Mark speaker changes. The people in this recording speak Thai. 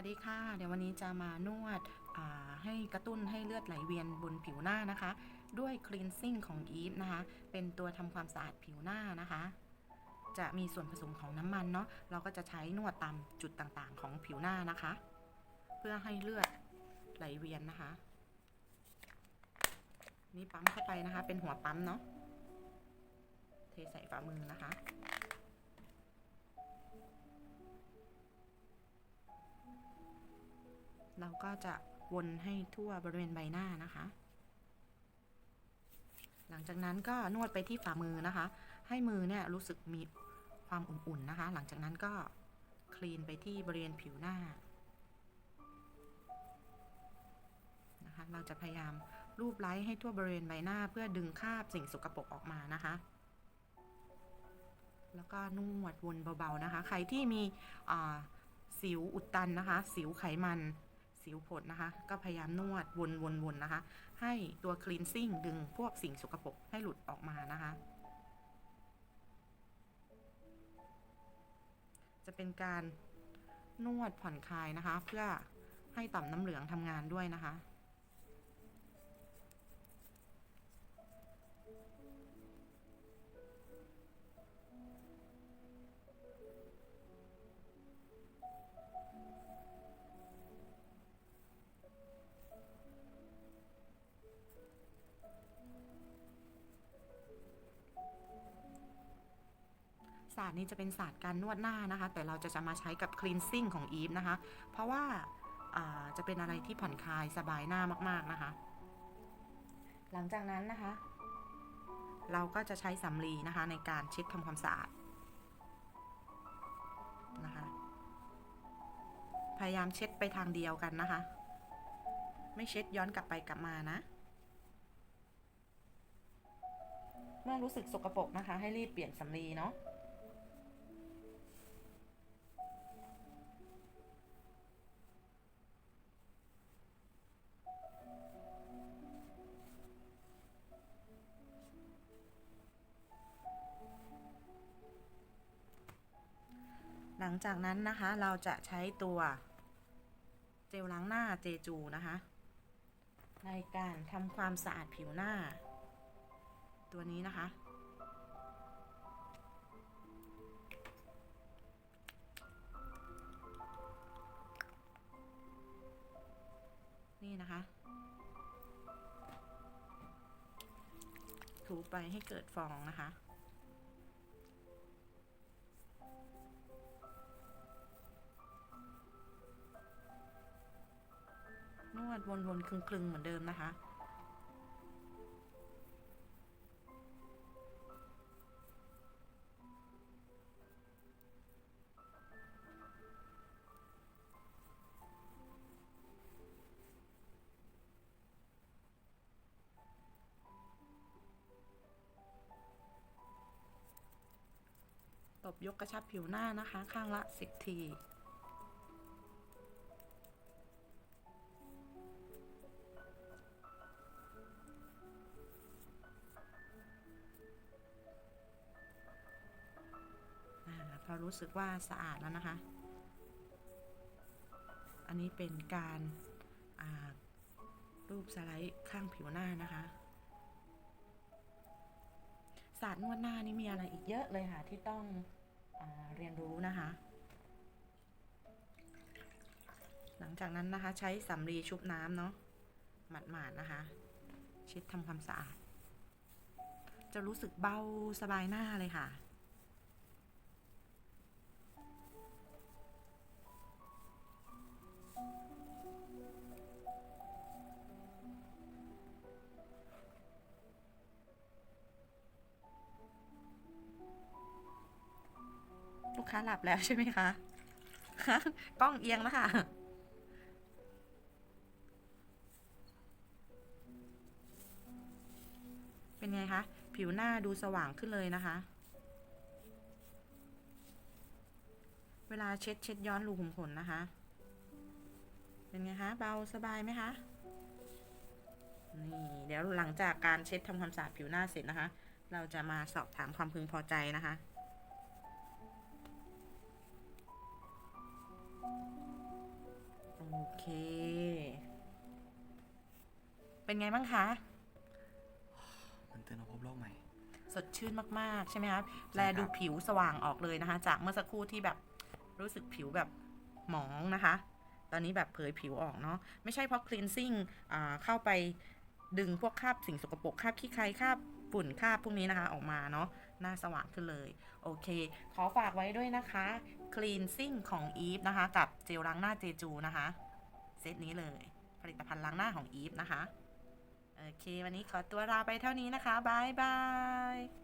Speaker 1: วัสดีค่ะ เดี๋ยววันนี้จะมานวดให้กระตุ้นให้เลือดไหลเวียนบนผิวหน้านะคะ ด้วย cleansing ของ Eve นะคะ เป็นตัวทำความสะอาดผิวหน้านะคะ จะมีส่วนผสมของน้ำมันเนาะเราก็จะใช้นวดตามจุดต่างๆ ของผิวหน้านะคะ เพื่อให้เลือดไหลเวียนนะคะ นี่ปั๊มเข้าไปนะคะ เป็นหัวปั๊มเนาะเทใส่ฝ่ามือนะคะ เราก็จะวนให้ทั่วบริเวณใบหน้านะคะ หลังจากนั้นก็นวดไปที่ฝ่ามือนะคะ ให้มือเนี่ยรู้สึกมีความอุ่นๆนะคะ หลังจากนั้นก็คลีนไปที่บริเวณผิวหน้านะคะ เราจะพยายามรูปไล้ให้ทั่วบริเวณใบหน้าเพื่อดึงคราบสิ่งสกปรกออกมานะคะ แล้วก็นวดวนเบาๆนะคะ ใครที่มีอ่าสิวอุดตันนะคะ สิวไขมัน สิวผดนะคะ ก็พยายามนวดวนๆๆนะคะ ให้ตัวคลีนซิ่งดึงพวกสิ่งสกปรกให้หลุดออกมานะคะ จะเป็นการนวดผ่อนคลายนะคะ เพื่อให้ต่อมน้ำเหลืองทำงานด้วยนะคะ ศาสตร์นี้จะเป็นศาสตร์การนวดหน้านะคะ แต่เราจะจะมาใช้กับ cleansing ของ Eve นะคะ เพราะว่าอ่าจะเป็นอะไรที่ผ่อนคลายสบายหน้ามาก ๆนะคะ หลังจากนั้นนะคะ เราก็จะใช้สำลีนะคะในการเช็ดทำความสะอาดนะคะ พยายามเช็ดไปทางเดียวกันนะคะ ไม่เช็ดย้อนกลับไปกลับมานะเมื่อรู้สึกสกปรกนะคะ ให้รีบเปลี่ยนสำลีเนาะ หลังจากนั้นนะคะ เราจะใช้ตัวเจลล้างหน้าเจจูนะคะ ในการทำความสะอาดผิวหน้า ตัวนี้นะคะ นี่นะคะ ถูไปให้เกิดฟองนะคะ ดวนๆคลึงๆเหมือนเดิมนะคะ ตบยกกระชับผิวหน้านะคะ ข้างละ 10 ที อ่ารู้สึกว่าสะอาดแล้วนะคะ อันนี้เป็นการารูปสไลด์ข้างผิวหน้านะคะศาสตร์นวดหน้านี่มีอะไรอีกเยอะเลยค่ะ ที่ต้องอเรียนรู้นะคะ หลังจากนั้นนะคะใช้สำลีชุบน้ำเนาะหมาดๆนะคะ เช็ดทำความสะอาด จะรู้สึกเบาสบายหน้าเลยค่ะ ค้าหลับแล้วใช่ไหมคะกล้องเอียงแล้วค่ะเป็นไงคะ ผิวหน้าดูสว่างขึ้นเลยนะคะ เวลาเช็ดเช็ดย้อนรูขุมขนนะคะ เป็นไงคะ เบาสบายไหมคะ นี่เดี๋ยวหลังจากการเช็ดทำความสะอาดผิวหน้าเสร็จนะคะ เราจะมาสอบถามความพึงพอใจนะคะ เป็นไงบ้างคะ
Speaker 2: มันเตือนเราพบโลกใหม่
Speaker 1: สดชื่นมาก ๆ ใช่ไหมครับ
Speaker 2: ใช่ครับ
Speaker 1: แลดูผิวสว่างออกเลยนะคะ จากเมื่อสักครู่ที่แบบรู้สึกผิวแบบหมองนะคะ ตอนนี้แบบเผยผิวออกเนาะ ไม่ใช่เพราะ cleansing อ่าเข้าไปดึงพวกคราบสิ่งสกปรกคราบขี้ใครคราบฝุ่นคราบพวกนี้นะคะ ออกมาเนาะหน้าสว่างขึ้นเลย โอเค ขอฝากไว้ด้วยนะคะ cleansing ของ Eve นะคะ กับเจลล้างหน้าเจจูนะคะ เซตนี้เลย ผลิตภัณฑ์ล้างหน้าของ Eve นะคะ โอเค วันนี้ขอตัวลาไปเท่านี้นะคะบายบาย